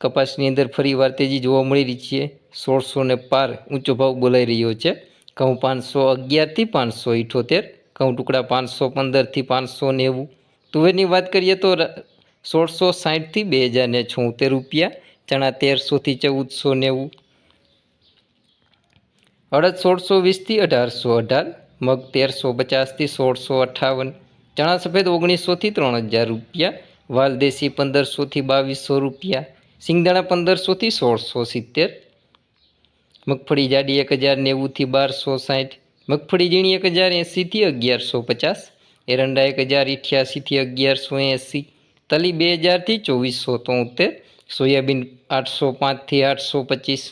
કપાસની અંદર ફરી વાર તેજી જોવા મળી રહી છે. સોળસો ને પાર ઊંચો ભાવ બોલાઈ રહ્યો છે. ઘઉં પાંચસો અગિયારથી પાંચસો ઇઠોતેર, ઘઉં ટુકડા પાંચસો પંદરથી પાંચસો નેવું. તુવેરની વાત કરીએ તો સોળસો સાઠથી બે હજાર ને છોતેર રૂપિયા, ચણા તેરસોથી ચૌદસો નેવું. અડદ સોળસો વીસથી અઢારસો અઢાર, મગ તેરસો પચાસથી સોળસો અઠ્ઠાવન ચણા સફેદ ઓગણીસોથી ત્રણ હજાર રૂપિયા વાલદેશી પંદરસોથી બાવીસો રૂપિયા સિંગદાણા પંદરસોથી સોળસો સિત્તેર, મગફળી જાડી એક હજાર નેવુંથી બારસો સાઠ, મગફળી ઝીણી એક હજાર એંસીથી અગિયારસો પચાસ, એરંડા એક હજાર અઠ્યાસીથી અગિયારસો એંસી તલી બે હજારથી ચોવીસો તોતેર, સોયાબીન આઠસો પાંચથી આઠસો પચીસ,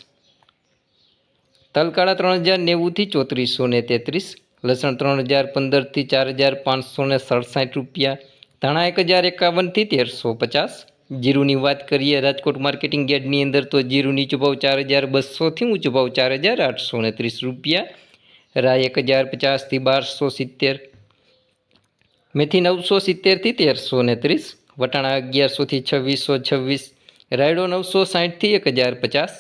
તલકાળા ત્રણ હજાર નેવુંથી ચોત્રીસો ને તેત્રીસ, લસણ ત્રણ હજાર પંદરથી ચાર હજાર પાંચસો ને સડસાઠ રૂપિયા, ધાણા એક હજાર એકાવનથી તેરસો પચાસ જીરુની વાત કરીએ, રાજકોટ માર્કેટિંગ યાર્ડની અંદર તો જીરું નીચો ભાવ ચાર હજાર બસોથી ઊંચો ભાવ ચાર હજાર આઠસો ને ત્રીસ રૂપિયા, રાય એક હજાર પચાસથી બારસો સિત્તેર, મેથી નવસો સિત્તેરથી તેરસો ને ત્રીસ વટાણા અગિયારસોથી છવ્વીસો છવ્વીસ, રાયડો નવસો સાઠથી એક હજાર પચાસ,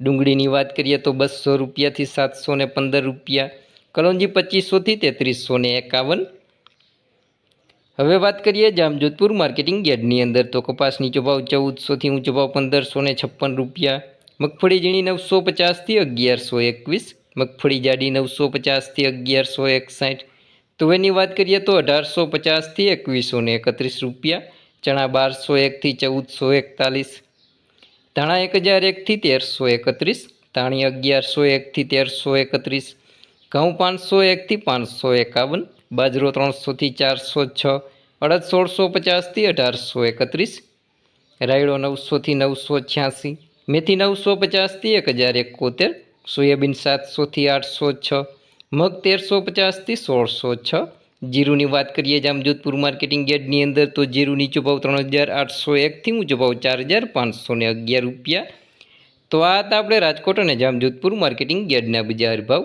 ડુંગળીની વાત કરીએ તો બસો રૂપિયાથી સાતસો ને પંદર રૂપિયા, કલોંજી પચીસોથી તેત્રીસો ને એકાવન હવે વાત કરીએ જામજોધપુર માર્કેટિંગ યાર્ડની અંદર. તો કપાસ નીચો ચૌદસોથી ઊંચો ભાવ પંદરસો ને છપ્પન રૂપિયા. મગફળી ઝીણી નવસો પચાસથી અગિયારસો એકવીસ. મગફળી જાડી નવસો પચાસથી અગિયારસો એકસાઠ. તુવેરની વાત કરીએ તો અઢારસો પચાસથી એકવીસો ને એકત્રીસ રૂપિયા. ચણા બારસો એકથી ચૌદસો એકતાલીસ. ધાણા એક હજાર એકથી તેરસો એકત્રીસ. ધાણી અગિયારસો એકથી તેરસો એકત્રીસ. ઘઉં પાંચસો એકથી પાંચસો એકાવન. બાજરો ત્રણસોથી ચારસો છ, અડદ સોળસો પચાસથી અઢારસો એકત્રીસ, રાયડો નવસોથી નવસો છ્યાસી, મેથી નવસો પચાસથી એક હજાર એકોતેર, સોયાબીન સાતસોથી આઠસો છ, મગ તેરસો પચાસથી સોળસો છ. જીરુની વાત કરીએ જામજોધપુર માર્કેટિંગ યાર્ડની અંદર, તો જીરું નીચો ત્રણ હજાર આઠસો એકથી ઊંચો ભાવ ચાર હજાર પાંચસો ને અગિયાર રૂપિયા. તો આ હતા આપણે રાજકોટ અને જામજોધપુર માર્કેટિંગ યાર્ડના બજાર ભાવ.